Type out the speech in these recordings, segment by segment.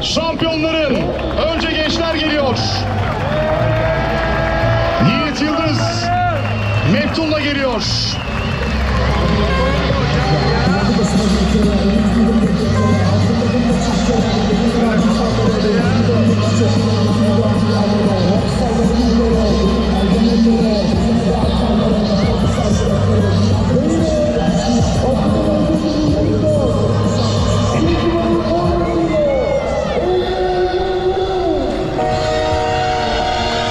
şampiyonların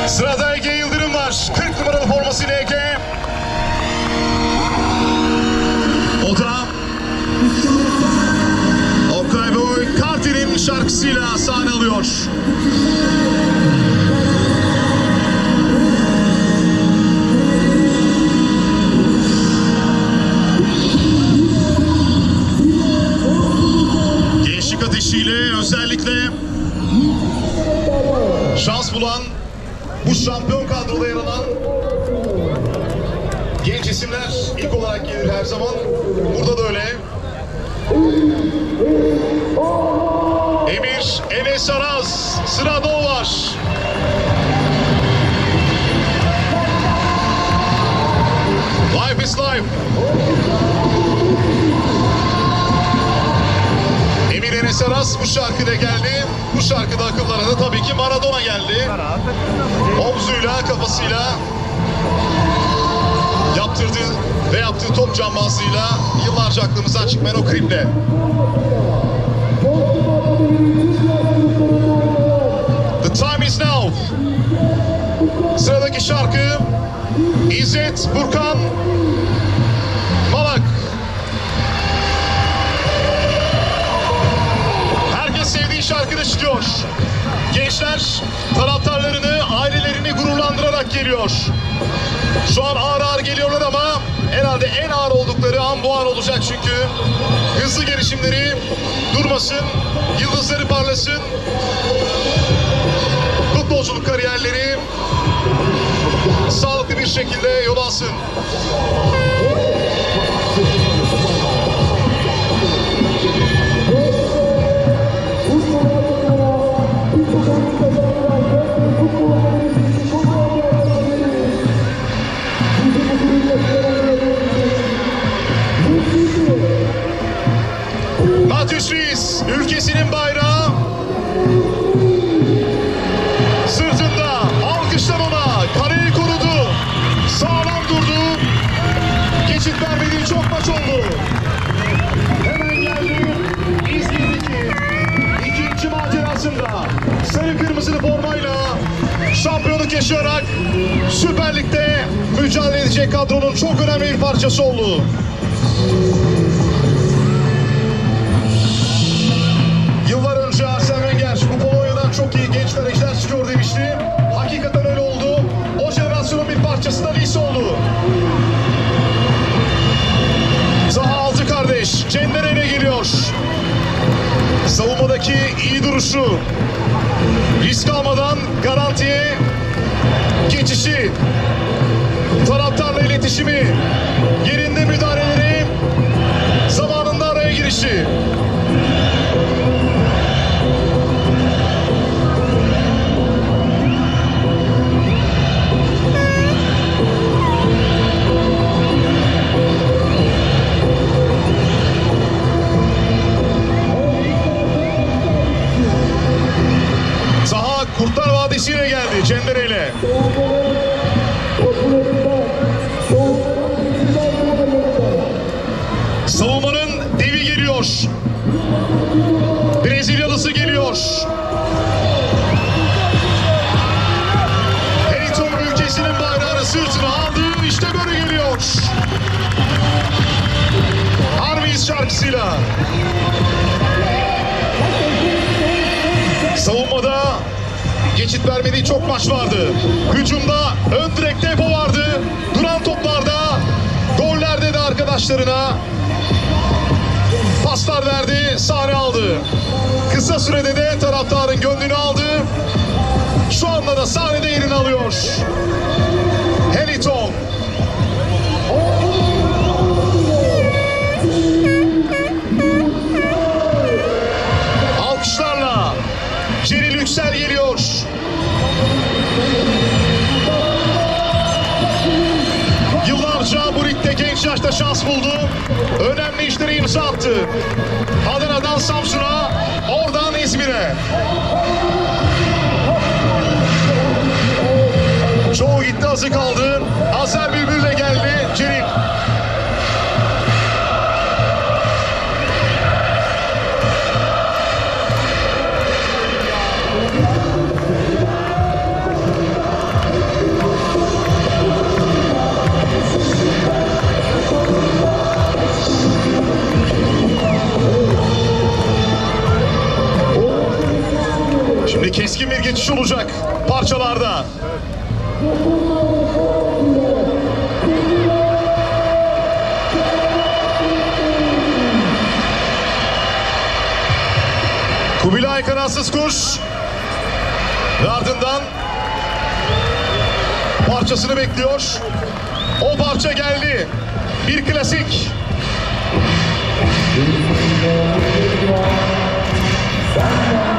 Sırada Ege Yıldırım var. 40 numaralı formasıyla Ege. O da Okay Boy Carter'in şarkısıyla sahne alıyor. Genç isimler ilk olarak gelir her zaman. Burada da öyle. Emir Enes Araz sırada o var. Life is life. Emir Enes Aras bu şarkıda geldi. Bu şarkıda akıllara da tabii ki Maradona geldi. Omzuyla, kafasıyla yaptırdığı ve yaptığı top cambazlığıyla yıllarca aklımızdan çıkmayan o kliple. The time is now. Sıradaki şarkı İzzet Burkan Malak. Herkes sevdiği şarkıda çıkıyor. Gençler gururlandırarak geliyor. Şu an ağır ağır geliyorlar ama herhalde en ağır oldukları an bu an olacak çünkü. Hızlı gelişimleri durmasın, yıldızları parlasın. Futbolculuk kariyerleri sağlıklı bir şekilde yol alsın. Şampiyonluk yaşayarak Süper Lig'de mücadele edecek kadronun çok önemli bir parçası oldu. Yıllar önce Arsene Wenger bu Polonya'dan çok iyi genç kaleciler çıkıyor demişti. Hakikaten öyle oldu. O jenerasyonun bir parçası da Lise oldu. Zaha altı kardeş Cendere'ne geliyor. Savunmadaki iyi duruşu. Risk almadan garantiye geçişi. Taraftarla iletişimi. Yerinde müdahaleleri. Zamanında araya girişi. Geliyor. Brezilyalısı geliyor. Heriton ülkesinin bayrağını sırtına aldı. İşte böyle geliyor. Harmis şarkısıyla. Savunmada geçit vermediği çok maç vardı. Hücumda ön direk tempo vardı. Duran toplarda, gollerde de arkadaşlarına paslar verdi, sahne aldı. Kısa sürede de taraftarın gönlünü aldı. Şu anda da sahnede yerini alıyor. Heliton. Alkışlarla Celil Yüksel geliyor. Yıllarca bu ligde genç yaşta şans buldu. Önemli işleri imza attı. Adana'dan Samsun'a, oradan İzmir'e. Çoğu gitti azı kaldı. Azer Bülbül'le geldi Celil. Olacak parçalarda. Kubilay kanatsız kuş. Ve ardından parçasını bekliyor. O parça geldi. Bir klasik. Kimselere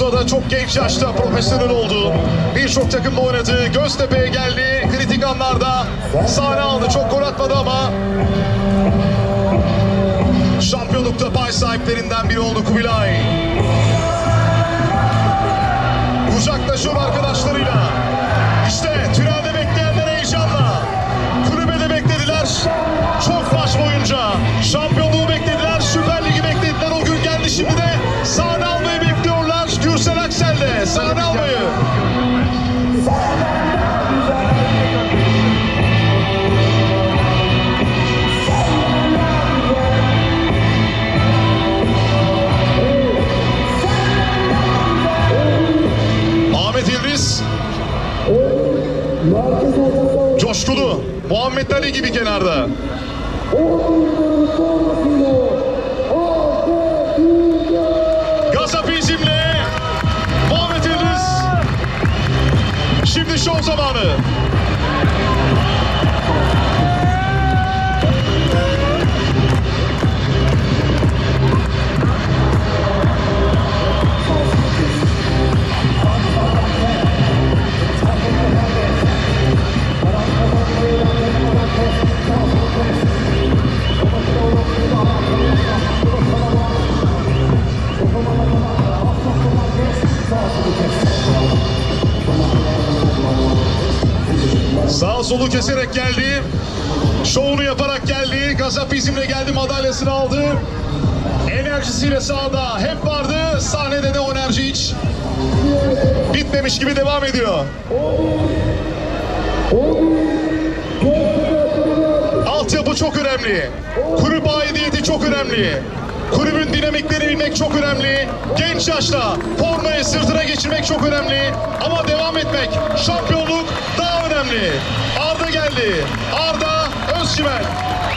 Bursa'da çok genç yaşta profesyonel oldu. Birçok takımda oynadı. Göztepe'ye geldi. Kritik anlarda sahne aldı. Çok gol atmadı ama şampiyonlukta pay sahiplerinden biri oldu Kubilay. Kucaklaşıyor arkadaşlarıyla. Ali gibi kenarda. Gazap izimle Muhammed. Şimdi şov zamanı. Keserek geldi. Şovunu yaparak geldi. Gazap izimle geldi. Madalyasını aldı. Enerjisiyle sahada hep vardı. Sahnede de o enerji hiç bitmemiş gibi devam ediyor. Altyapı çok önemli. Kulüp aidiyeti çok önemli. Kulübün dinamiklerini bilmek çok önemli. Genç yaşta formayı sırtına geçirmek çok önemli. Ama Trzymaj!